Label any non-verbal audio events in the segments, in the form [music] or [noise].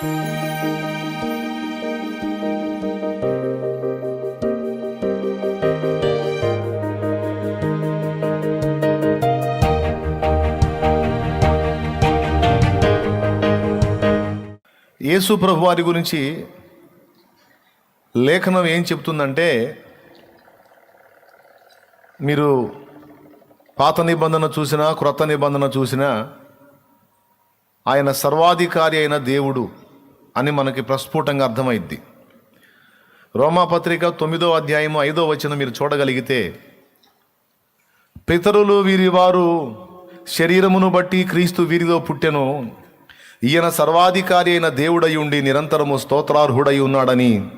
యేసు ప్రభు వారి గురించి లేఖనం ఏం చెప్తుందంటే మీరు పాత నిబంధన చూసినా క్రొత్త నిబంధన చూసినా ఆయన సర్వాధికారి అయిన దేవుడు. అని మనకి ప్రస్ఫుటంగా అర్థమైద్ది. రోమాపత్రిక తొమ్మిదో అధ్యాయము ఐదో వచనం మీరు చూడగలిగితే పితరులు వీరి వారు శరీరమును బట్టి క్రీస్తు వీరిలో పుట్టెను. ఈయన సర్వాధికారి అయిన దేవుడై ఉండి నిరంతరము స్తోత్రార్హుడై ఉన్నాడని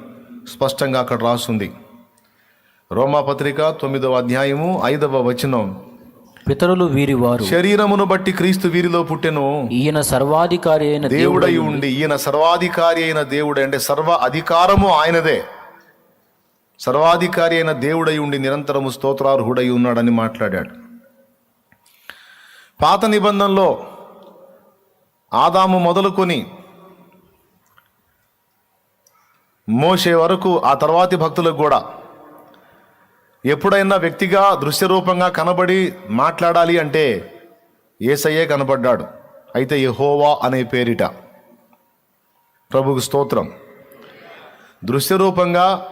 స్పష్టంగా అక్కడ రాసుంది. రోమాపత్రిక తొమ్మిదవ అధ్యాయము ఐదవ వచనం. పితరులు వీరి వారు. శరీరమును బట్టి క్రీస్తు వీరిలో పుట్టెను. ఈయన సర్వాధికారి అయిన దేవుడై ఉండి ఈయన సర్వాధికారి అయిన దేవుడు అంటే సర్వ అధికారము ఆయనదే. సర్వాధికారి అయిన దేవుడై ఉండి నిరంతరము స్తోత్రార్హుడై ఉన్నాడని మాట్లాడాడు. పాత నిబంధనలో ఆదాము మొదలుకొని మోసే వరకు ఆ తర్వాతి భక్తులకు కూడా ఎప్పుడైనా వ్యక్తిగా దృశ్యరూపంగా కనబడి మాట్లాడాలి అంటే ఏసయ్యే కనబడ్డాడు. అయితే యహోవా అనే పేరిట. ప్రభుకు స్తోత్రం. దృశ్యరూపంగా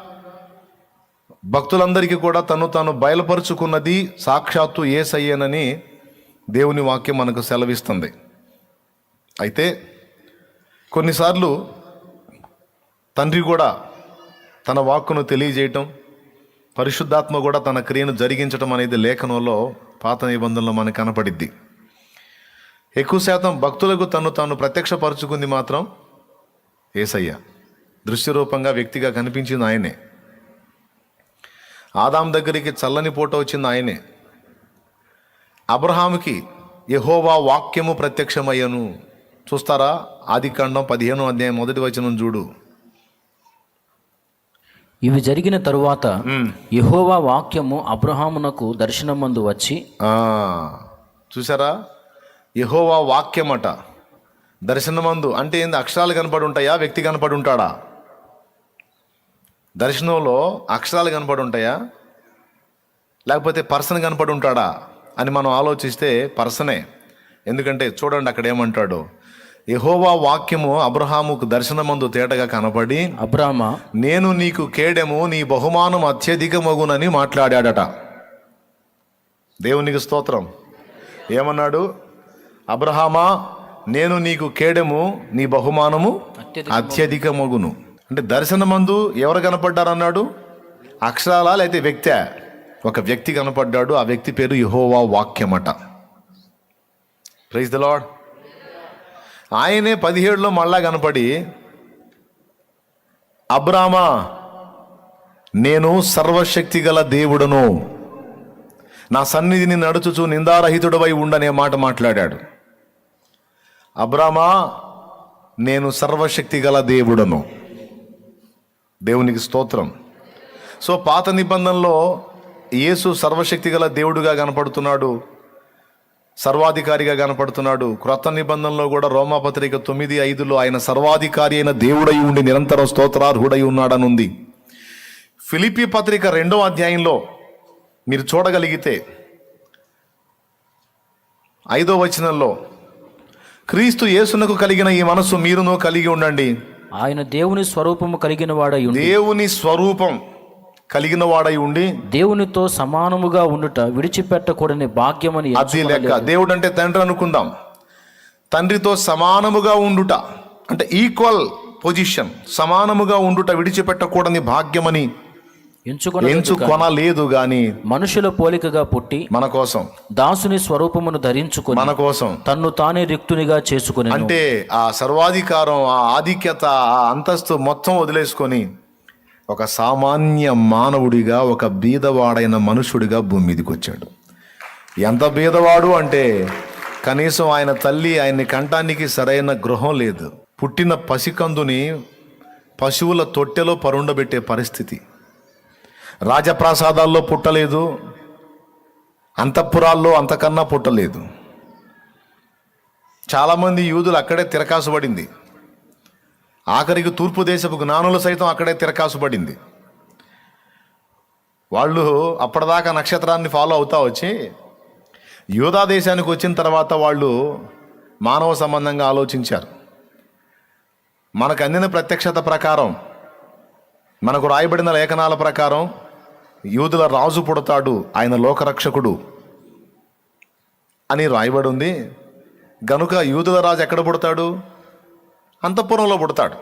భక్తులందరికీ కూడా తను తాను బయలుపరుచుకున్నది సాక్షాత్తు ఏసయ్యేనని దేవుని వాక్యం మనకు సెలవిస్తుంది. అయితే కొన్నిసార్లు తండ్రి కూడా తన వాక్కును తెలియజేయటం పరిశుద్ధాత్మ కూడా తన క్రియను జరిగించడం అనేది లేఖనంలో పాత నిబంధనలో మనకు కనపడిద్ది. ఎక్కువ శాతం భక్తులకు తను తాను ప్రత్యక్షపరుచుకుంది మాత్రం ఏసయ్య. దృశ్యరూపంగా వ్యక్తిగా కనిపించింది ఆయనే. ఆదాం దగ్గరికి చల్లని పూట వచ్చింది ఆయనే. అబ్రహాముకి యహోవా వాక్యము ప్రత్యక్షమయ్యను. చూస్తారా? ఆది కాండం పదిహేను అధ్యాయం మొదటి వచనం చూడు. ఇవి జరిగిన తరువాత యెహోవా వాక్యము అబ్రహామునకు దర్శనమందు వచ్చి ఆ, చూసారా? యెహోవా వాక్యమట. దర్శనమందు అంటే ఏంది? అక్షరాలు కనపడి ఉంటాయా వ్యక్తి కనపడి ఉంటాడా దర్శనంలో అక్షరాలు కనపడి ఉంటాయా లేకపోతే పర్సన్ కనపడి ఉంటాడా అని మనం ఆలోచిస్తే పర్సనే. ఎందుకంటే చూడండి అక్కడ ఏమంటాడు? యెహోవా వాక్యము అబ్రహాముకు దర్శనమందు తేటగా కనపడి అబ్రామ నేను నీకు కేడెము నీ బహుమానం అత్యధికమగునని మాట్లాడాడట. దేవునికి స్తోత్రం. ఏమన్నాడు? అబ్రహామా నేను నీకు కేడెము నీ బహుమానము అత్యధికమగును. అంటే దర్శనమందు ఎవరు కనపడ్డారన్నాడు? అక్షరాలా లేకపోతే వ్యక్తే? ఒక వ్యక్తి కనపడ్డాడు ఆ వ్యక్తి పేరు యహోవా వాక్యమట. ప్రైజ్ ద లాడ్ ఆయనే పదిహేడులో మళ్ళా కనపడి అబ్రామా నేను సర్వశక్తి గల దేవుడను. నా సన్నిధిని నడుచుచు నిందారహితుడవై ఉండనే మాట మాట్లాడాడు. అబ్రామా నేను సర్వశక్తి గల దేవుడను. దేవునికి స్తోత్రం. సో పాత నిబంధనలో యేసు సర్వశక్తి గల దేవుడుగా కనపడుతున్నాడు. సర్వాధికారిగా కనపడుతున్నాడు. క్రొత్త నిబంధనలో కూడా రోమాపత్రిక తొమ్మిది ఐదులో ఆయన సర్వాధికారి అయిన దేవుడై ఉండి నిరంతర స్తోత్రార్హుడై ఉన్నాడని ఉంది ఫిలిపి పత్రిక రెండో అధ్యాయంలో మీరు చూడగలిగితే ఐదో వచనంలో క్రీస్తు యేసునకు కలిగిన ఈ మనసు మీరును కలిగి ఉండండి. ఆయన దేవుని స్వరూపము కలిగిన వాడై దేవుని స్వరూపం కలిగిన వాడై ఉండి దేవునితో సమానముగా ఉండుట విడిచిపెట్టకూడని భాగ్యమని అది లెక్క. దేవుడు అంటే తండ్రి అనుకుందాం. తండ్రితో సమానముగా ఉండుట అంటే ఈక్వల్ పొజిషన్ సమానముగా ఉండుట విడిచిపెట్టకూడని భాగ్యమని ఎంచుకొని ఎంచుకొనలేదు గాని మనుషుల పోలికగా పుట్టి మన కోసం దాసుని స్వరూపమును ధరించుకొని మన కోసం. తన్ను తానే రిక్తునిగా చేసుకుని అంటే ఆ సర్వాధికారం ఆ ఆధిక్యత ఆ అంతస్తు మొత్తం వదిలేసుకొని ఒక సామాన్య మానవుడిగా ఒక బీదవాడైన మనుషుడిగా భూమి మీదకి వచ్చాడు. ఎంత బీదవాడు అంటే కనీసం ఆయన తల్లి ఆయన్ని కంటానికి సరైన గృహం లేదు. పుట్టిన పసికందుని పశువుల తొట్టెలో పరుండబెట్టే పరిస్థితి. రాజప్రాసాదాల్లో పుట్టలేదు. అంతఃపురాల్లో అంతకన్నా పుట్టలేదు. చాలామంది యూదులు అక్కడే తిరకాసుబడింది. ఆఖరికి తూర్పు దేశపు జ్ఞానులు సైతం అక్కడే తిరకాసుపడింది. వాళ్ళు అప్పటిదాకా నక్షత్రాన్ని ఫాలో అవుతా వచ్చి యూదా దేశానికి వచ్చిన తర్వాత వాళ్ళు మానవ సంబంధంగా ఆలోచించారు. మనకు అందిన ప్రత్యక్షత ప్రకారం మనకు రాయబడిన లేఖనాల ప్రకారం యూదుల రాజు పుడతాడు ఆయన లోకరక్షకుడు అని రాయబడి ఉంది. గనుక యూదుల రాజు ఎక్కడ పుడతాడు? అంతఃపురంలో పుడతాడు.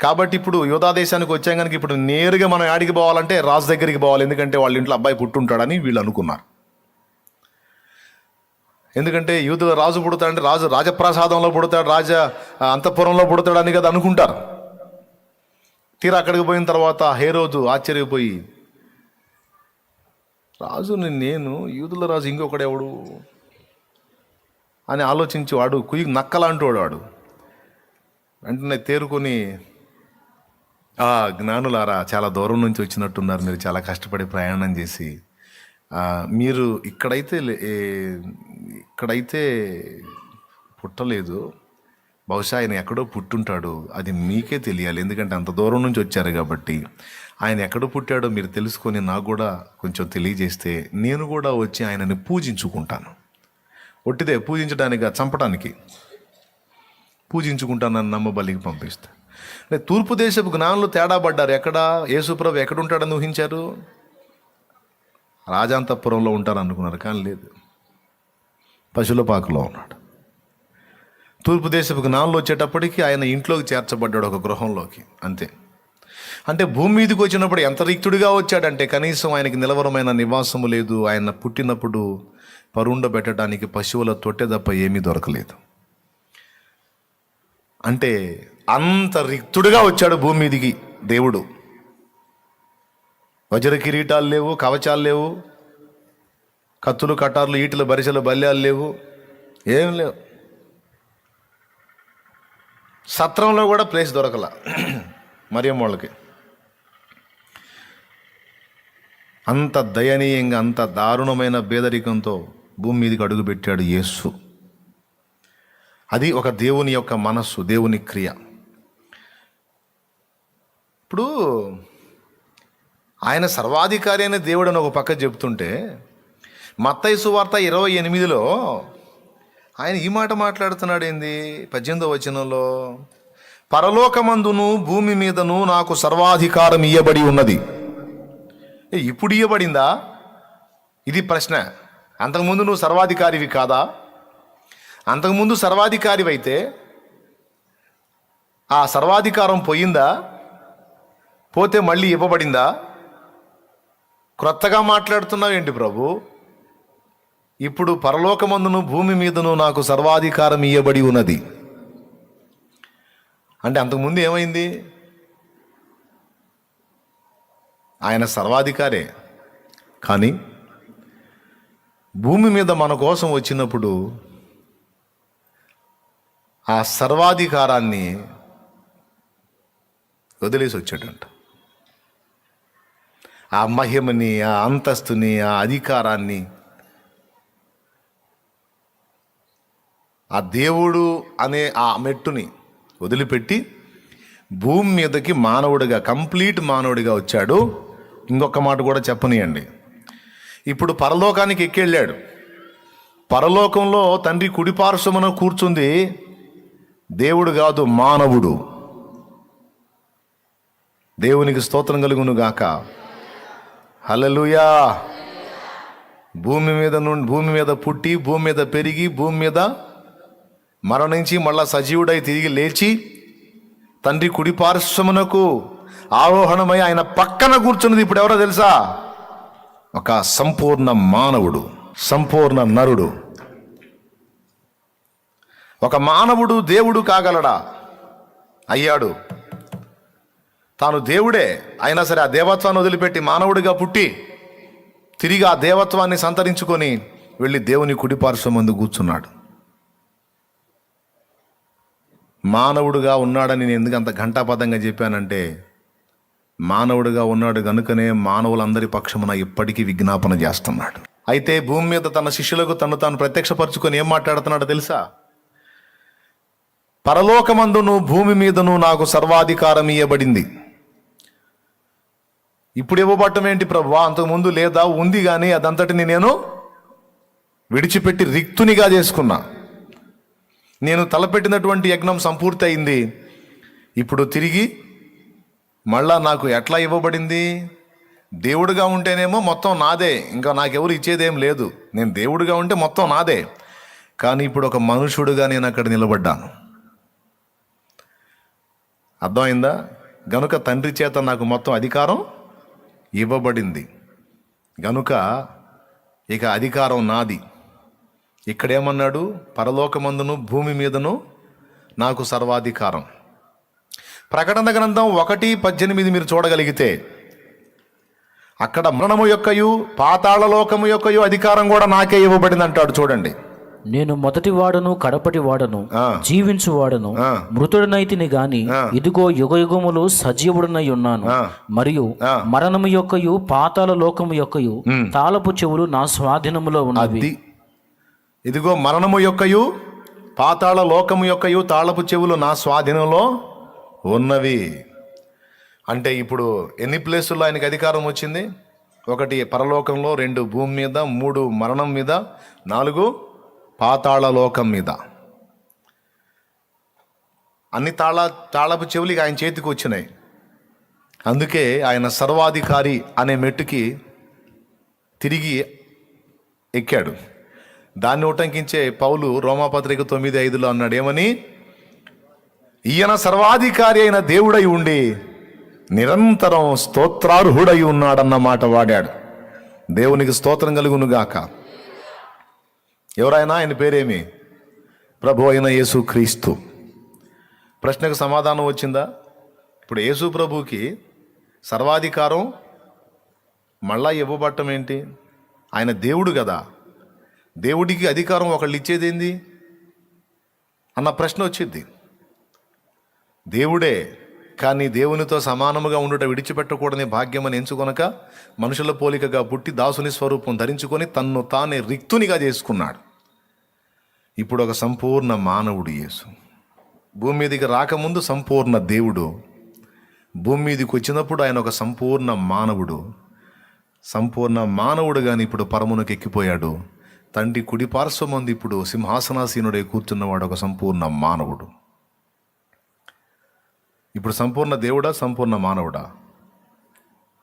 కాబట్టి ఇప్పుడు యోధా దేశానికి వచ్చాం కనుక ఇప్పుడు నేరుగా మనం యాడికి పోవాలంటే రాజు దగ్గరికి పోవాలి. ఎందుకంటే వాళ్ళ ఇంట్లో అబ్బాయి పుట్టుంటాడని వీళ్ళు అనుకున్నారు. ఎందుకంటే యూదుల రాజు పుడతాడంటే రాజు రాజప్రసాదంలో పుడతాడు రాజ అంతఃపురంలో పుడతాడని కదా అనుకుంటారు. తీరా అక్కడికి పోయిన తర్వాత హేరోజు ఆశ్చర్యపోయి రాజుని నేను యూదుల రాజు ఇంకొకడెవడు? అని ఆలోచించి వాడు కుయ్యి నక్కలాంటి వాడు వాడు వెంటనే తేరుకొని ఆ జ్ఞానులారా చాలా దూరం నుంచి వచ్చినట్టున్నారు. మీరు చాలా కష్టపడి ప్రయాణం చేసి. మీరు ఇక్కడైతే ఇక్కడైతే పుట్టలేదు. బహుశా ఆయన ఎక్కడో పుట్టుంటాడు. అది మీకే తెలియాలి. ఎందుకంటే అంత దూరం నుంచి వచ్చారు కాబట్టి. ఆయన ఎక్కడ పుట్టాడో మీరు తెలుసుకొని నాకు కూడా కొంచెం తెలియజేస్తే నేను కూడా వచ్చి ఆయనని పూజించుకుంటాను. ఒట్టిదే పూజించడానికి చంపడానికి పూజించుకుంటానని నమ్మబలికి పంపిస్తా. అంటే తూర్పు దేశపు జ్ఞానులు తేడా పడ్డారు. ఎక్కడ? యేసుప్రభు ఎక్కడ ఉంటాడని ఊహించారు? రాజాంతపురంలో ఉంటారు అనుకున్నారు కానీ లేదు. పశువులపాకలో ఉన్నాడు. తూర్పు దేశపు జ్ఞానులు వచ్చేటప్పటికి ఆయన ఇంట్లోకి చేర్చబడ్డాడు ఒక గృహంలోకి అంతే. అంటే భూమి మీదకి వచ్చినప్పుడు ఎంత రిక్తుడిగా వచ్చాడంటే కనీసం ఆయనకి నిలవరమైన నివాసము లేదు. ఆయన పుట్టినప్పుడు పరుండబెట్టడానికి పశువుల తొట్టె తప్ప ఏమీ దొరకలేదు. అంటే అంత రిక్తుడుగా వచ్చాడు భూమి మీదికి దేవుడు. వజ్ర కిరీటాలు లేవు కవచాలు లేవు కత్తులు కటార్లు ఈటలు బరిసెలు బల్యాలు లేవు ఏం లేవు. సత్రంలో కూడా ప్లేస్ దొరకల [clears throat] మరియమ్మ వాళ్ళకి. అంత దయనీయంగా అంత దారుణమైన బేదరికంతో భూమి మీదకి అడుగుపెట్టాడు యేసు. అది ఒక దేవుని యొక్క మనస్సు దేవుని క్రియ. ఇప్పుడు ఆయన సర్వాధికారి అయిన దేవుడు అని ఒక పక్క చెప్తుంటే మత్తయి సువార్త ఇరవై ఎనిమిదిలో ఆయన ఈ మాట మాట్లాడుతున్నాడు ఏంది? పద్దెనిమిదో వచనంలో పరలోకమందును భూమి మీదను నాకు సర్వాధికారం ఇయ్యబడి ఉన్నది. ఏ, ఇప్పుడు ఇయ్యబడిందా? ఇది ప్రశ్న. అంతకుముందు నువ్వు సర్వాధికారివి కాదా? అంతకుముందు సర్వాధికారివైతే ఆ సర్వాధికారం పోయిందా? పోతే మళ్ళీ ఇవ్వబడిందా? క్రొత్తగా మాట్లాడుతున్నావు ఏంటి ప్రభు? ఇప్పుడు పరలోకమందును భూమి మీదను నాకు సర్వాధికారం ఇయ్యబడి ఉన్నది. అంటే అంతకుముందు ఏమైంది? ఆయన సర్వాధికారే. కానీ భూమి మీద మన కోసం వచ్చినప్పుడు ఆ సర్వాధికారాన్ని వదిలేసి వచ్చాడంట. ఆ మహిమని ఆ అంతస్తుని ఆ అధికారాన్ని ఆ దేవుడు అనే ఆ మెట్టుని వదిలిపెట్టి భూమి మీదకి మానవుడిగా కంప్లీట్ మానవుడిగా వచ్చాడు. ఇంకొక మాట కూడా చెప్పనియండి. ఇప్పుడు పరలోకానికి ఎక్కెళ్ళాడు. పరలోకంలో తండ్రి కుడిపార్శ్వమున కూర్చుంది దేవుడు కాదు మానవుడు. దేవునికి స్తోత్రం కలుగును గాక. హల్లెలూయా. భూమి మీద నుండి భూమి మీద పుట్టి భూమి మీద పెరిగి భూమి మీద మరణించి మళ్ళా సజీవుడై తిరిగి లేచి తండ్రి కుడి పార్శ్వమునకు ఆరోహణమై ఆయన పక్కన కూర్చున్నది ఇప్పుడు ఎవరో తెలుసా? ఒక సంపూర్ణ మానవుడు సంపూర్ణ నరుడు. ఒక మానవుడు దేవుడు కాగలడా? అయ్యాడు. తాను దేవుడే అయినా సరే ఆ దేవత్వాన్ని వదిలిపెట్టి మానవుడిగా పుట్టి తిరిగి ఆ దేవత్వాన్ని సంతరించుకొని వెళ్ళి దేవుని కుడిపార్శ్వం ముందు కూర్చున్నాడు. మానవుడుగా ఉన్నాడని నేను ఎందుకు అంత ఘంటాపదంగా చెప్పానంటే మానవుడిగా ఉన్నాడు కనుకనే మానవులందరి పక్షమున ఇప్పటికీ విజ్ఞాపన చేస్తున్నాడు. అయితే భూమి మీద తన శిష్యులకు తను తాను ప్రత్యక్షపరుచుకొని ఏం మాట్లాడుతున్నాడో తెలుసా? పరలోకమందును భూమి మీదను నాకు సర్వాధికారం ఇవ్వబడింది ఇప్పుడు ఇవ్వబట్టం ఏంటి ప్రభా? అంతకుముందు లేదా ఉంది కానీ అదంతటిని నేను విడిచిపెట్టి రిక్తునిగా చేసుకున్నా. నేను తలపెట్టినటువంటి యజ్ఞం సంపూర్తి అయింది ఇప్పుడు తిరిగి మళ్ళా నాకు ఎట్లా ఇవ్వబడింది? దేవుడుగా ఉంటేనేమో మొత్తం నాదే. ఇంకా నాకెవరు ఇచ్చేదేం లేదు. నేను దేవుడుగా ఉంటే మొత్తం నాదే. కానీ ఇప్పుడు ఒక మనుషుడుగా నేను అక్కడ నిలబడ్డాను. అర్థమైందా? గనుక తండ్రి చేత నాకు మొత్తం అధికారం ఇవ్వబడింది. గనుక ఇక అధికారం నాది. ఇక్కడేమన్నాడు? పరలోకమందును భూమి మీదను నాకు సర్వాధికారం. ప్రకటన గ్రంథం ఒకటి పద్దెనిమిది మీరు చూడగలిగితే అక్కడ మరణము యొక్కయు పాతాళలోకము యొక్కయు అధికారం కూడా నాకే ఇవ్వబడింది అంటాడు చూడండి. నేను మొదటి వాడను కడపటి వాడను. జీవించు వాడను. మృతుడనైతిని గాని. ఇదిగో యుగయుగములు సజీవుడనై ఉన్నాను. మరియు. మరణము యొక్కయు పాతాల లోకము యొక్కయు తాళపు చెవులు నా స్వాధీనములో ఉన్నవి ఇదిగో మరణము యొక్కయు పాతాళ లోకము యొక్కయు తాళపు చెవులు నా స్వాధీనంలో ఉన్నవి అంటే ఇప్పుడు ఎన్ని ప్లేసుల్లో ఆయనకి అధికారం వచ్చింది ఒకటి పరలోకంలో రెండు భూమి మీద మూడు మరణం మీద నాలుగు పాతాళ లోకం మీద. అన్ని తాళ తాళపు చెవులకి ఆయన చేతికి వచ్చినాయి. అందుకే ఆయన సర్వాధికారి అనే మెట్టుకి తిరిగి ఎక్కాడు. దాన్ని ఉటంకించే పౌలు రోమాపత్రిక తొమ్మిది ఐదులో అన్నాడు ఏమని? ఈయన సర్వాధికారి అయిన దేవుడై ఉండి నిరంతరం స్తోత్రార్హుడై ఉన్నాడన్న మాట వాడాడు. దేవునికి స్తోత్రం కలుగునుగాక. ఎవరైనా ఆయన పేరేమి? ప్రభు అయిన యేసు క్రీస్తు. ప్రశ్నకు సమాధానం వచ్చిందా? ఇప్పుడు యేసు ప్రభుకి సర్వాధికారం మళ్ళా ఇవ్వబట్టం ఏంటి? ఆయన దేవుడు కదా. దేవుడికి అధికారం ఒకళ్ళు ఇచ్చేదేంది? అన్న ప్రశ్న వచ్చింది. దేవుడే కానీ దేవునితో సమానముగా ఉండుట విడిచిపెట్టకూడని భాగ్యమని ఎంచుకొనక మనుషుల పోలికగా పుట్టి దాసుని స్వరూపం ధరించుకొని తన్ను తానే రిక్తునిగా చేసుకున్నాడు. ఇప్పుడు ఒక సంపూర్ణ మానవుడు యేసు. భూమి మీదకి రాకముందు సంపూర్ణ దేవుడు. భూమి మీదకి వచ్చినప్పుడు ఆయన ఒక సంపూర్ణ మానవుడు. సంపూర్ణ మానవుడు కానీ ఇప్పుడు పరమునకు ఎక్కిపోయాడు. తండ్రి కుడి పార్శ్వమంది ఇప్పుడు సింహాసనాసీనుడే కూర్చున్నవాడు ఒక సంపూర్ణ మానవుడు. ఇప్పుడు సంపూర్ణ దేవుడా సంపూర్ణ మానవుడా?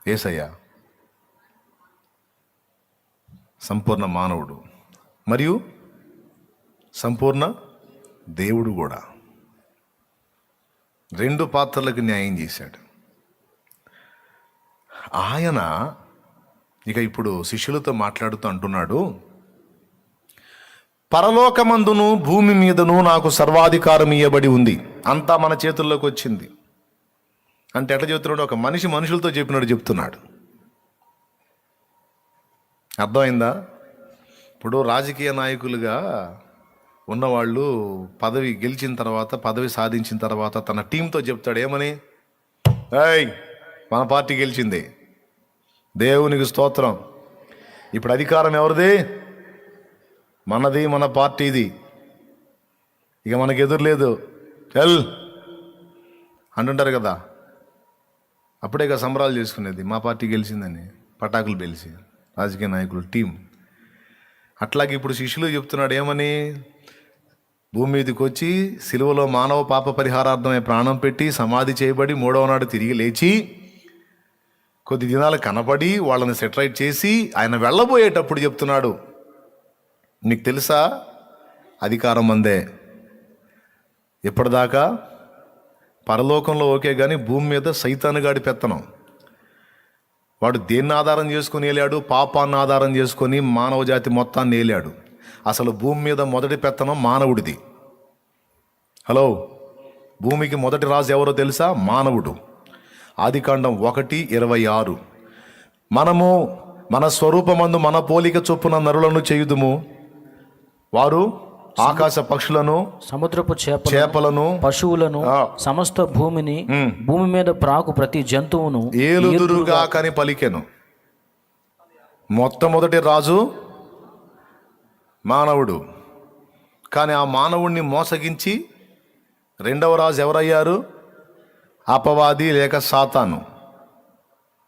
ఏసయ్యా సంపూర్ణ మానవుడు. మరియు సంపూర్ణ దేవుడు కూడా. రెండు పాత్రలకు న్యాయం చేశాడు. ఆయన ఇక ఇప్పుడు శిష్యులతో మాట్లాడుతూ అంటున్నాడు పరలోకమందును భూమి మీదను నాకు సర్వాధికారం ఇవ్వబడి ఉంది. అంతా మన చేతుల్లోకి వచ్చింది. అంటే ఎట్లా చెప్తున్నాడు ఒక మనిషి మనుషులతో చెప్పినట్టు చెప్తున్నాడు. అర్థమైందా? ఇప్పుడు రాజకీయ నాయకులుగా ఉన్నవాళ్ళు పదవి గెలిచిన తర్వాత పదవి సాధించిన తర్వాత తన టీంతో చెప్తాడు ఏమని? ఏయ్ మన పార్టీ గెలిచింది. దేవునికి స్తోత్రం. ఇప్పుడు అధికారం ఎవరిది? మనది మన పార్టీది. ఇక మనకు ఎదురు లేదు. ఎల్ అంటుంటారు కదా. అప్పుడే ఇక సంబరాలు చేసుకునేది. మా పార్టీ గెలిచిందని పటాకులు పేలిసి రాజకీయ నాయకులు టీం. అట్లాగే ఇప్పుడు శిష్యులు చెప్తున్నాడు ఏమని? భూమి మీదకి వచ్చి సిలువలో మానవ పాప పరిహారార్థమై ప్రాణం పెట్టి సమాధి చేయబడి మూడవ నాడు తిరిగి లేచి కొద్ది దినాలు కనపడి వాళ్ళని సెటరైట్ చేసి ఆయన వెళ్ళబోయేటప్పుడు చెప్తున్నాడు. నీకు తెలుసా? అధికారం అందే. ఎప్పటిదాకా? పరలోకంలో ఓకే కానీ భూమి మీద సైతానుగాడి పెత్తనం. వాడు దేన్ని ఆధారం చేసుకుని ఏలాడు? పాపాన్ని ఆధారం చేసుకొని మానవ జాతి మొత్తాన్ని ఏలాడు? అసలు భూమి మీద మొదటి పెత్తనం మానవుడిది. హలో? భూమికి మొదటి రాజు ఎవరో తెలుసా? మానవుడు. ఆదికాండం ఒకటి ఇరవై ఆరు. మనము మన స్వరూపమందు మన పోలిక చొప్పున నరులను చేయుదుము. వారు? ఆకాశ పక్షులను సముద్రపు చేప చేపలను పశువులను. సమస్త భూమిని భూమి మీద ప్రాకు ప్రతి జంతువును ఏలుదురుగా కని పలికెను. మొట్టమొదటి రాజు మానవుడు. కానీ ఆ మానవుణ్ణి మోసగించి రెండవ రాజు ఎవరయ్యారు? అపవాది లేక సాతాను.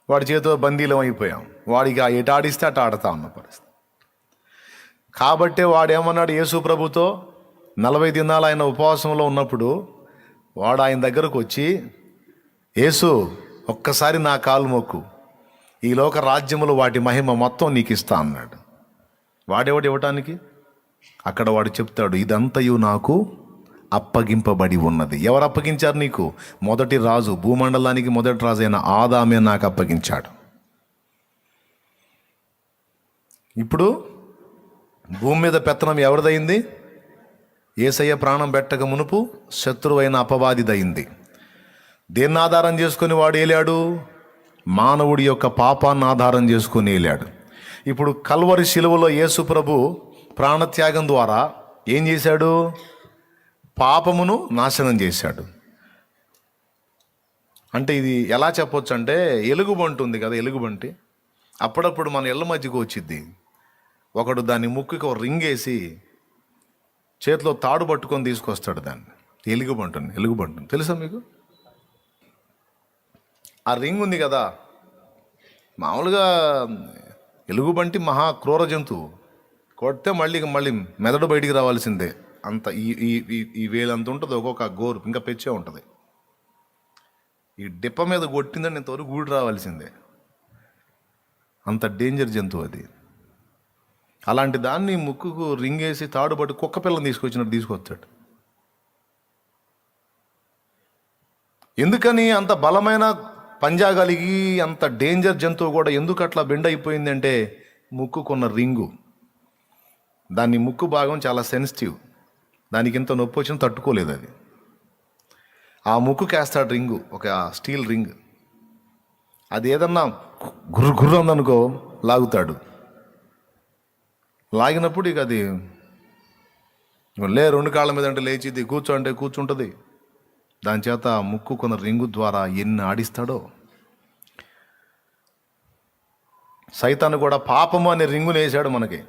వాడి చేతిలో బందీలం అయిపోయాం. వాడికి ఆ ఎటు ఆడిస్తే అటు ఆడుతా ఉన్న పరిస్థితి. కాబట్టే వాడు ఏమన్నాడు యేసు ప్రభుతో? నలభై దినాలు ఆయన ఉపవాసంలో ఉన్నప్పుడు వాడు ఆయన దగ్గరకు వచ్చి యేసు ఒక్కసారి నా కాలు మొక్కు. ఈ లోక రాజ్యములు వాటి మహిమ మొత్తం నీకు ఇస్తా అన్నాడు. వాడేవాడు ఇవ్వటానికి? అక్కడ వాడు చెప్తాడు ఇదంతయు నాకు అప్పగింపబడి ఉన్నది. ఎవరు అప్పగించారు నీకు? మొదటి రాజు భూమండలానికి మొదటి రాజు అయిన ఆదామే నాకు అప్పగించాడు. ఇప్పుడు భూమి మీద పెత్తనం ఎవరిదైంది ఏసయ్య ప్రాణం పెట్టక మునుపు శత్రువైన అపవాదిదైంది దేన్ని ఆధారం చేసుకుని వాడు ఏలాడు? మానవుడి యొక్క పాపాన్ని ఆధారం చేసుకుని ఏలాడు. ఇప్పుడు కల్వరి శిలువలో యేసు ప్రభు ప్రాణత్యాగం ద్వారా ఏం చేశాడు? పాపమును నాశనం చేశాడు. అంటే ఇది ఎలా చెప్పొచ్చు అంటే ఎలుగుబంటి ఉంది కదా ఎలుగుబంటి. అప్పుడప్పుడు మన ఇళ్ళ మధ్యకు వచ్చిద్ది. ఒకడు దాని ముక్కుకి ఒక రింగ్ వేసి చేతిలో తాడు పట్టుకొని తీసుకొస్తాడు దాన్ని. ఎలుగుబంటుని ఎలుగుబంటుని. తెలుసా మీకు? ఆ రింగ్ ఉంది కదా. మామూలుగా ఎలుగుబంటి మహా క్రూర జంతువు. కొడితే మళ్ళీ మళ్ళీ మెదడు బయటికి రావాల్సిందే. అంత ఈ ఈ ఈ- వేలంత ఉంటుంది ఒక్కొక్క గోరు ఇంకా పెచ్చే ఉంటుంది. ఈ డిప్ప మీద కొట్టిందని ఇంతవరకు గూడు రావాల్సిందే. అంత డేంజర్ జంతువు అది. అలాంటి దాన్ని ముక్కుకు రింగ్ వేసి కుక్క పిల్లని తీసుకొచ్చినట్టు తీసుకొచ్చాడు ఎందుకని అంత బలమైన పంజా కలిగి అంత డేంజర్ జంతువు కూడా ఎందుకు అట్లా బెండ్ అయిపోయిందంటే ముక్కుకున్న రింగు. దాని ముక్కు భాగం చాలా సెన్సిటివ్ దానికి ఇంత నొప్పి వచ్చినా తట్టుకోలేదు అది. ఆ ముక్కుకి కేస్తాడు రింగు ఒక స్టీల్ రింగ్ అది ఏదన్నా గుర్రు గుర్రు ఉందనుకో లాగుతాడు. లాగినప్పుడు ఇక అది లే రెండు కాళ్ళ మీద అంటే లేచిది కూర్చో అంటే కూర్చుంటుంది. దాని చేత ముక్కు కొన్న రింగు ద్వారా ఎన్ని ఆడిస్తాడో. సైతాను కూడా పాపము అనే రింగుని వేసాడు మనకి.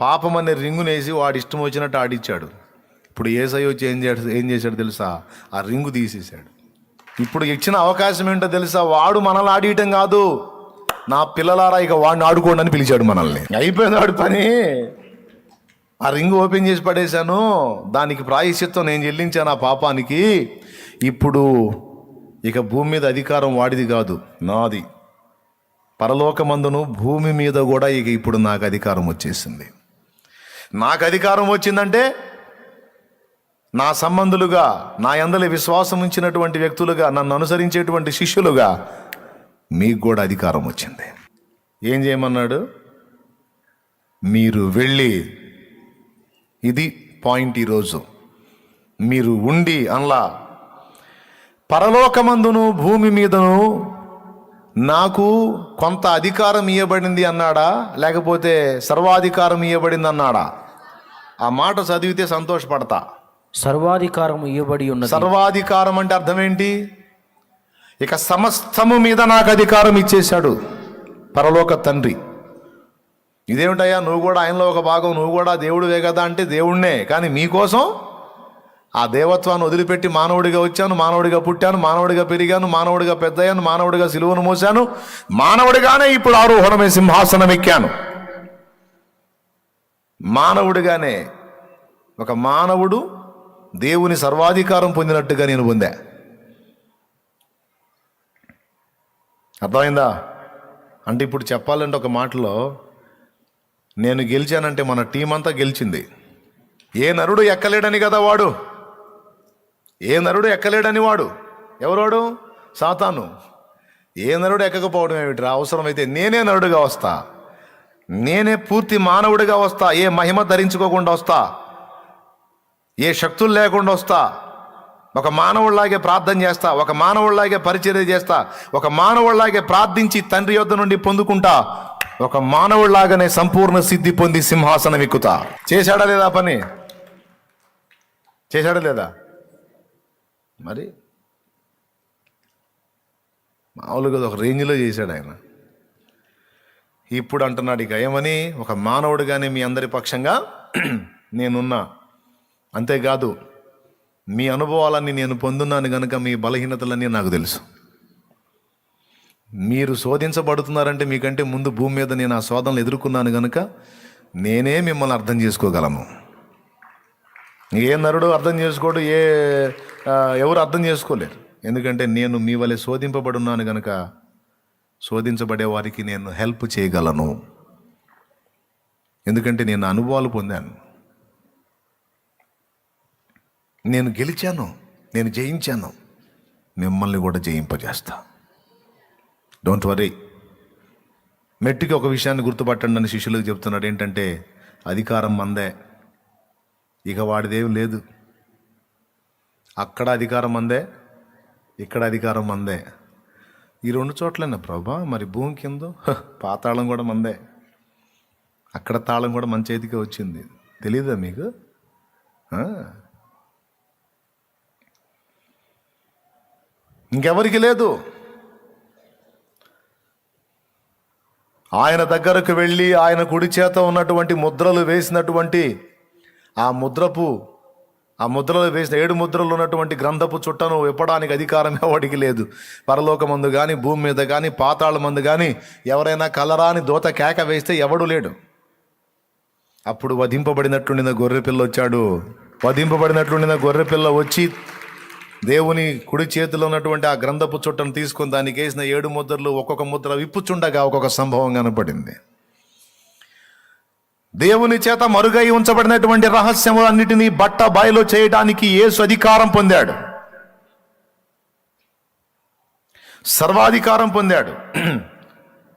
పాపం అనే రింగుని వేసి వాడి ఇష్టం వచ్చినట్టు ఆడిచ్చాడు. ఇప్పుడు ఏసై వచ్చి ఏం చేశాడు ఏం చేశాడు తెలుసా? ఆ రింగు తీసేశాడు. ఇప్పుడు ఇచ్చిన అవకాశం ఏంటో తెలుసా? వాడు మనల్ని ఆడియటం కాదు. నా పిల్లలారా ఇక వాడిని ఆడుకోండి అని పిలిచాడు మనల్ని. అయిపోయింది వాడు పని. ఆ రింగ్ ఓపెన్ చేసి పడేశాను. దానికి ప్రాయశ్చిత్తం నేను చెల్లించాను ఆ పాపానికి. ఇప్పుడు ఇక భూమి మీద అధికారం వాడిది కాదు నాది. పరలోకమందును భూమి మీద కూడా ఇక ఇప్పుడు నాకు అధికారం వచ్చేసింది. నాకు అధికారం వచ్చిందంటే నా సంబంధులుగా నా అందరి విశ్వాసం ఉంచినటువంటి వ్యక్తులుగా నన్ను అనుసరించేటువంటి శిష్యులుగా మీకు కూడా అధికారం వచ్చింది. ఏం చేయమన్నాడు? మీరు వెళ్ళి ఇది పాయింట్ ఈరోజు. మీరు ఉండి అనలా పరలోకమందును భూమి మీదను నాకు కొంత అధికారం ఇవ్వబడింది అన్నాడా? లేకపోతే సర్వాధికారం ఇవ్వబడింది అన్నాడా? ఆ మాట చదివితే సంతోషపడతా. సర్వాధికారం ఇవ్వబడి ఉన్నది. సర్వాధికారం అంటే అర్థం ఏంటి? ఇక సమస్తము మీద నాకు అధికారం ఇచ్చేశాడు పరలోక తండ్రి. ఇదేమిటయ్యా? నువ్వు కూడా ఆయనలో ఒక భాగం నువ్వు కూడా దేవుడివే కదా అంటే దేవుణ్ణే. కానీ మీకోసం ఆ దేవత్వాన్ని వదిలిపెట్టి మానవుడిగా వచ్చాను మానవుడిగా పుట్టాను మానవుడిగా పెరిగాను మానవుడిగా పెద్దయ్యాను మానవుడిగా సిలువను మూశాను మానవుడిగానే ఇప్పుడు ఆరోహణమే సింహాసనం ఎక్కాను. మానవుడిగానే ఒక మానవుడు దేవుని సర్వాధికారం పొందినట్టుగా నేను పొందా. అర్థమైందా? అంటే ఇప్పుడు చెప్పాలంటే ఒక మాటలో నేను గెలిచానంటే మన టీం అంతా గెలిచింది. ఏ నరుడు ఎక్కలేడని కదా వాడు? ఏ నరుడు ఎక్కలేడని వాడు? ఎవరోడు సాతాను. ఏ నరుడు ఎక్కకపోవడం ఏమిట్రా? అవసరమైతే నేనే నరుడుగా వస్తా. నేనే పూర్తి మానవుడిగా వస్తా. ఏ మహిమ ధరించుకోకుండా వస్తా. ఏ శక్తులు లేకుండా వస్తా. ఒక మానవుడిలాగే ప్రార్థన చేస్తా ఒక మానవుడిలాగే పరిచర్య చేస్తా ఒక మానవుడిలాగే ప్రార్థించి తండ్రి యొద్ద నుండి పొందుకుంటా ఒక మానవుడిలాగానే సంపూర్ణ సిద్ధి పొంది సింహాసనం ఎక్కుతా. చేశాడా లేదా పని? చేశాడా లేదా? మరి? మామూలుగా ఒక రేంజ్లో చేశాడు ఆయన. ఇప్పుడు అంటున్నాడు ఇక ఏమని? ఒక మానవుడిగానే మీ అందరి పక్షంగా [clears throat] నేనున్నా. అంతేకాదు మీ అనుభవాలన్నీ నేను పొందున్నాను కనుక మీ బలహీనతలన్నీ నాకు తెలుసు. మీరు శోధించబడుతున్నారంటే మీకంటే ముందు భూమి మీద నేను ఆ శోధనలు ఎదుర్కొన్నాను కనుక నేనే మిమ్మల్ని అర్థం చేసుకోగలను. ఏ నరుడు అర్థం చేసుకోడు ఏ ఎవరు అర్థం చేసుకోలేరు. ఎందుకంటే నేను మీ వలె శోధింపబడున్నాను కనుక శోధించబడే వారికి నేను హెల్ప్ చేయగలను. ఎందుకంటే నేను అనుభవాలు పొందాను. నేను గెలిచాను నేను జయించాను మిమ్మల్ని కూడా జయింపజేస్తా. డోంట్ వరీ మెట్టుకి ఒక విషయాన్ని గుర్తుపట్టండి అని శిష్యులకు చెప్తున్నాడు. ఏంటంటే అధికారం మందే. ఇక వాడిదేం లేదు. అక్కడ అధికారం మందే ఇక్కడ అధికారం మందే. ఈ రెండు చోట్లనే ప్రభా మరి భూమి కింద? పాతాళం కూడా మందే. అక్కడ తాళం కూడా మన చేతికే వచ్చింది. తెలియదా మీకు? ఇంకెవరికి లేదు. ఆయన దగ్గరకు వెళ్ళి ఆయన కుడి చేత ఉన్నటువంటి ముద్రలు వేసినటువంటి ఆ ముద్రపు ఆ ముద్రలు వేసిన ఏడు ముద్రలు ఉన్నటువంటి గ్రంథపు చుట్టను విప్పడానికి అధికారం ఎవడికి లేదు. పరలోకమందు కానీ భూమి మీద కానీ పాతాళ మందు కానీ ఎవరైనా కలరాని దోత కేక వేస్తే ఎవడు లేడు. అప్పుడు వధింపబడినట్లుండిన గొర్రెపిల్ల వచ్చాడు. వధింపబడినట్లుండిన గొర్రెపిల్ల వచ్చి దేవుని కుడి చేతిలో ఉన్నటువంటి ఆ గ్రంథపు చుట్టను తీసుకొని దానికి వేసిన ఏడు ముద్రలు ఒక్కొక్క ముద్ర విప్పుచుండగా ఒక్కొక్క సంభవం కనపడింది. దేవుని చేత మరుగై ఉంచబడినటువంటి రహస్యములన్నిటినీ బట్ట బాయిలో చేయడానికి యేసు అధికారం పొందాడు. సర్వాధికారం పొందాడు.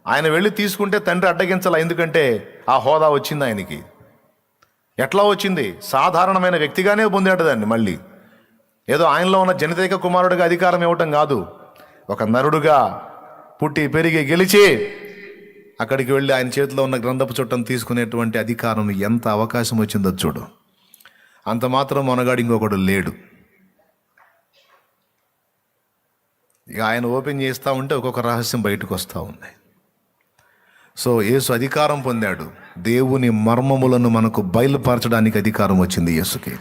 ఆయన వెళ్ళి తీసుకుంటే తండ్రి అడ్డగించాల ఎందుకంటే ఆ హోదా వచ్చింది ఆయనకి. ఎట్లా వచ్చింది? సాధారణమైన వ్యక్తిగానే పొందాడు దాన్ని మళ్ళీ. ఏదో ఆయనలో ఉన్న జనతేక కుమారుడిగా అధికారం ఇవ్వటం కాదు. ఒక నరుడుగా పుట్టి పెరిగి గెలిచి అక్కడికి వెళ్ళి ఆయన చేతిలో ఉన్న గ్రంథపు చుట్టం తీసుకునేటువంటి అధికారం ఎంత అవకాశం వచ్చిందో చూడు. అంత మాత్రం మనగాడు ఇంకొకడు లేడు. ఇక ఆయన ఓపెన్ చేస్తూ ఉంటే ఒక్కొక్క రహస్యం బయటకు వస్తూ ఉంది. సో యేసు అధికారం పొందాడు. దేవుని మర్మములను మనకు బయలుపరచడానికి అధికారం వచ్చింది యేసుకి.